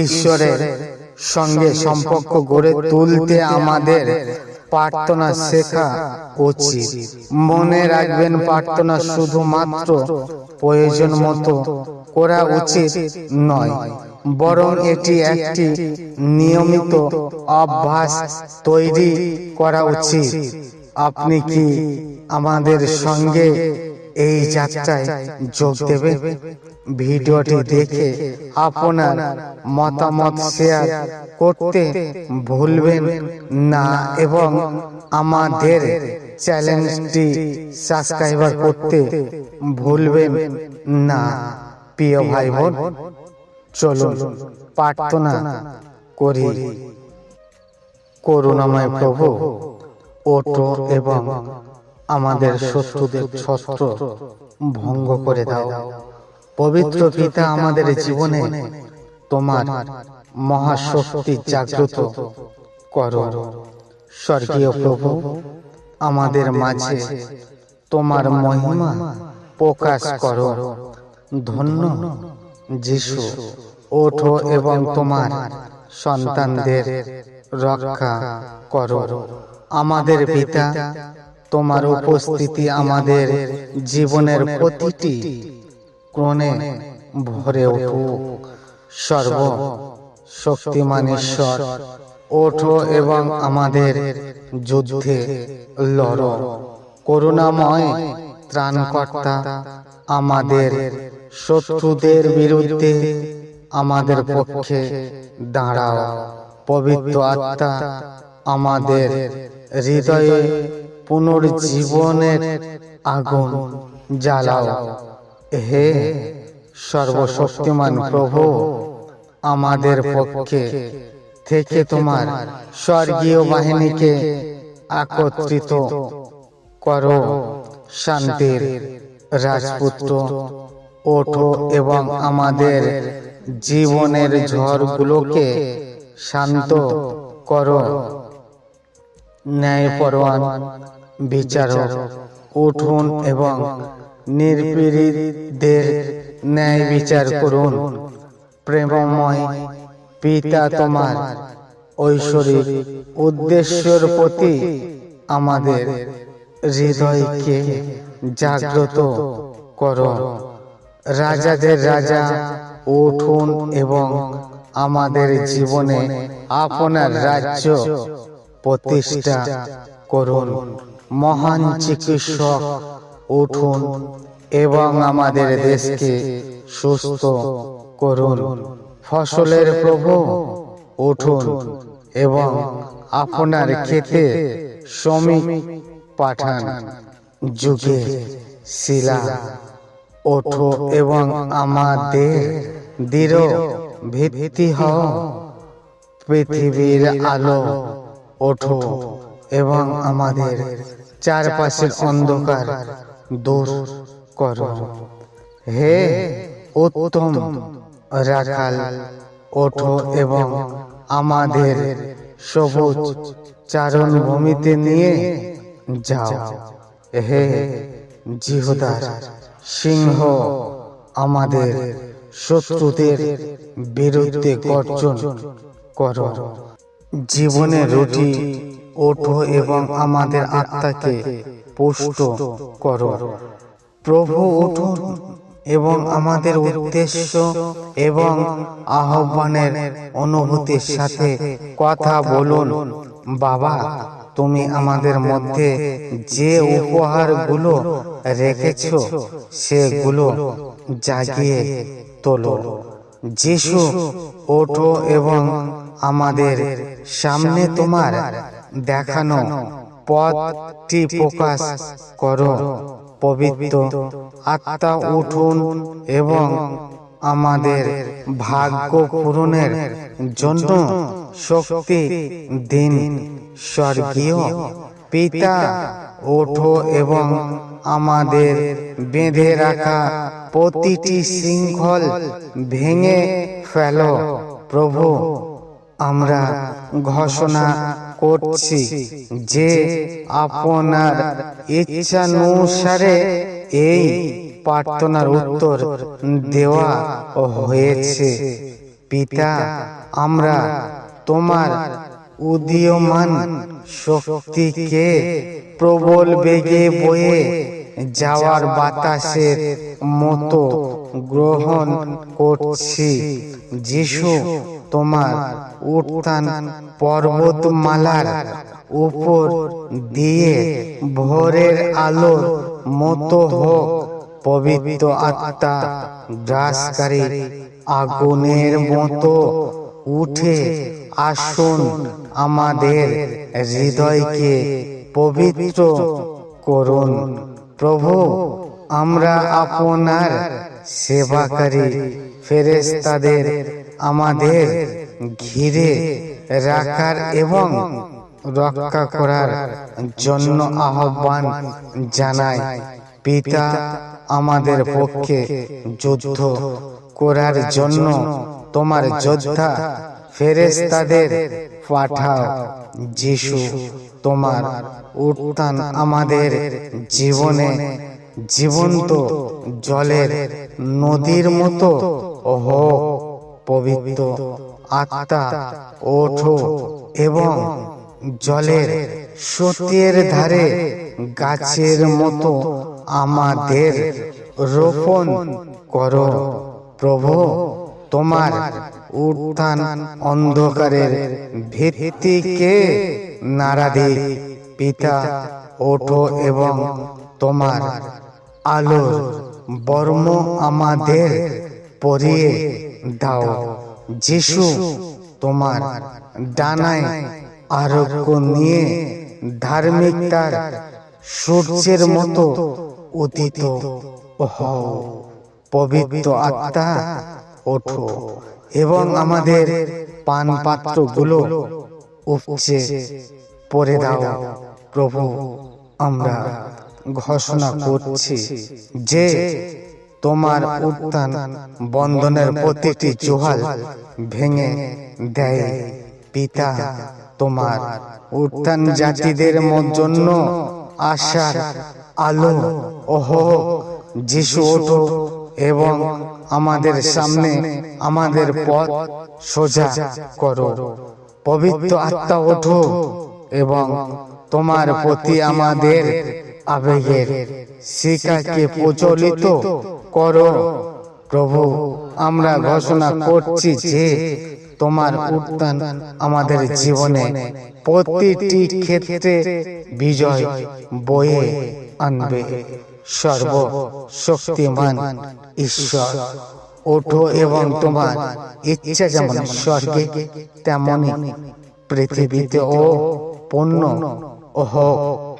ঈশ্বরের সঙ্গে সম্পর্ক গড়ে তুলতে আমাদের প্রার্থনা শেখা উচিত। মনে রাখবেন, প্রার্থনা শুধুমাত্র প্রয়োজন মতো করা উচিত নয়, বরং এটি একটি নিয়মিত অভ্যাস তৈরি করা উচিত। আপনি কি আমাদের সঙ্গে এই যাত্রায় যোগ দেবে। ভিডিওটি দেখে আপনার মতামত শেয়ার করতে ভুলবেন না এবং আমাদের চ্যানেলটি সাবস্ক্রাইবার করতে ভুলবেন না। প্রিয় ভাই বোন চলুন প্রার্থনা করি। করুণাময় প্রভু ওটো এবং আমাদের শত্রুদের ছত্র ভঙ্গ করে দাও। পবিত্র পিতা আমাদের জীবনে তোমার মহাশক্তি জাগ্রত করো। স্বর্গীয় প্রভু আমাদের মাঝে তোমার মহিমা প্রকাশ করো। ধন্য যিশু। ওঠো এবং তোমার সন্তানদের রক্ষা করো। আমাদের পিতা তোমার উপস্থিতি আমাদের জীবনের প্রতিটি ক্রণে ভরে উঠুক। সর্ব শক্তিমান ঈশ্বর ওঠো এবং আমাদের যুদ্ধে লড়ো। করুণাময় ত্রাণকর্তা আমাদের শত্রুদের বিরুদ্ধে আমাদের পক্ষে দাঁড়াও। পবিত্র আত্মা আমাদের হৃদয়ে পুনর্জীবনের আগুন জ্বালাও। হে সর্বশক্তিমান প্রভু, আমাদের পক্ষে থেকে তোমার স্বর্গীয় বাহিনীকে একত্রিত করো। শান্তির রাজপুত্র, ওঠো এবং আমাদের জীবনের ঝড়গুলোকে শান্ত করো। ন্যায়পরওয়ান বিচারক, উঠুন এবং নির্পীড়িতদের ন্যায় বিচার করুন। প্রেমময় পিতা তোমার ঐশ্বরিক উদ্দেশ্যের প্রতি আমাদের হৃদয়কে জাগ্রত করো। রাজাদের রাজা, উঠুন এবং আমাদের জীবনে আপনার রাজ্য প্রতিষ্ঠা করুন। মহান চিকিৎসক উঠুন এবং আমাদের দেশকে সুস্থ করুন। ফসলের প্রভু উঠুন এবং আপনার ক্ষেতে শ্রমিক পাঠান। যুগে শিলা ওঠো এবং আমাদের দৃঢ় ভিত্তি হও। পৃথিবীর আলো ওঠো এবং আমাদের চারপাশের অন্ধকার দূর করো। হে উত্তম রাখাল ওঠো এবং আমাদের সবুজ চারণ ভূমিতে নিয়ে যাও। হে জিহুদার সিংহ আমাদের শত্রুদের বিরুদ্ধে গর্জন করো। জীবনে রুটি ওঠো এবং আমাদের আত্মাকে পুষ্ট করো। প্রভু, উঠুন এবং আমাদের উদ্দেশ্য এবং আহ্বানের অনুভূতির সাথে কথা বলুন। বাবা, তুমি আমাদের মধ্যে যে উপহারগুলো রেখেছ, সেগুলো জাগিয়ে তোলো। যিশু, ওঠো এবং আমাদের সামনে তোমার দেখানো পথটি প্রকাশ করো। পবিত্র আত্মা উঠুন এবং আমাদের ভাগ্য পূরণের জন্য শক্তি দিন। স্বর্গীয় পিতা ওঠো এবং আমাদের বেঁধে রাখা প্রতিটি শৃঙ্খল ভেঙে ফেলো। প্রভু, আমরা ঘোষণা করছি যে আপনার ইচ্ছানুসারে এই প্রার্থনার উত্তর দেওয়া হয়েছে। পিতা আমরা তোমার উদীয়মান শক্তিকে প্রবল বেগে বয়ে যাওয়ার বাতাসের মতো গ্রহণ করছি। যিশু তোমার উত্থান পর্বতমালার উপর দিয়ে ভোরের আলোর মতো হোক, পবিত্র আত্মা গ্রাসকারী আগুনের মতো উঠে আসুন আমাদের হৃদয়কে পবিত্র করুন। প্রভু, আমরা আপনার সেবাকারী ফেরেস্তাদের আমাদের ঘিরে রাখার এবং রক্ষা করার জন্য আহ্বান জানাই। পিতা আমাদের পক্ষে যুদ্ধ করার জন্য তোমার যোদ্ধা ফেরেস্তাদের পাঠাও। যিশু তোমার উত্থান আমাদের জীবনে জীবন্ত জলের নদীর মতো হোক, পবিত্র আত্মা, ওঠো এবং জলের স্রোতের ধারে গাছের মতো আমাদের রোপণ করো। প্রভু, তোমার উত্থান অন্ধকারের ভিত্তিকে নাড়া দিক পিতা, ওঠো এবং তোমার আলোর বর্ম আমাদের পরিয়ে দাও। যিশু তোমার ডানায় আরোগ্য নিয়ে ধার্মিকতার সূর্যের মতো উদিত হও। পবিত্র আত্মা, ওঠো এবং আমাদের পান পাত্রগুলো উপচে পরে দাও। প্রভু, আমরা ঘোষণা করছি যে তোমার উত্থান বন্ধনের প্রতিটি জোহাল ভেঙে দেয়। পিতা, তোমার উত্থান জাতিদের জন্য আশার আলো ওহ, যিশু ওঠো এবং আমাদের সামনে আমাদের পথ সোজা করো। পবিত্র আত্মা ওঠো এবং তোমার প্রতি আমাদের আবেগের শিকাকে প্রচলিত করো। প্রভু আমরা ঘোষণা করছি যে তোমার উত্থান আমাদের জীবনে প্রতিটি ক্ষেত্রে বিজয় বয়ে আনবে। সর্ব শক্তিমান ঈশ্বর। ওঠো এবং তোমার ইচ্ছা যেমন স্বর্গে তেমনই পৃথিবীতে ও পণ্য ও হোক।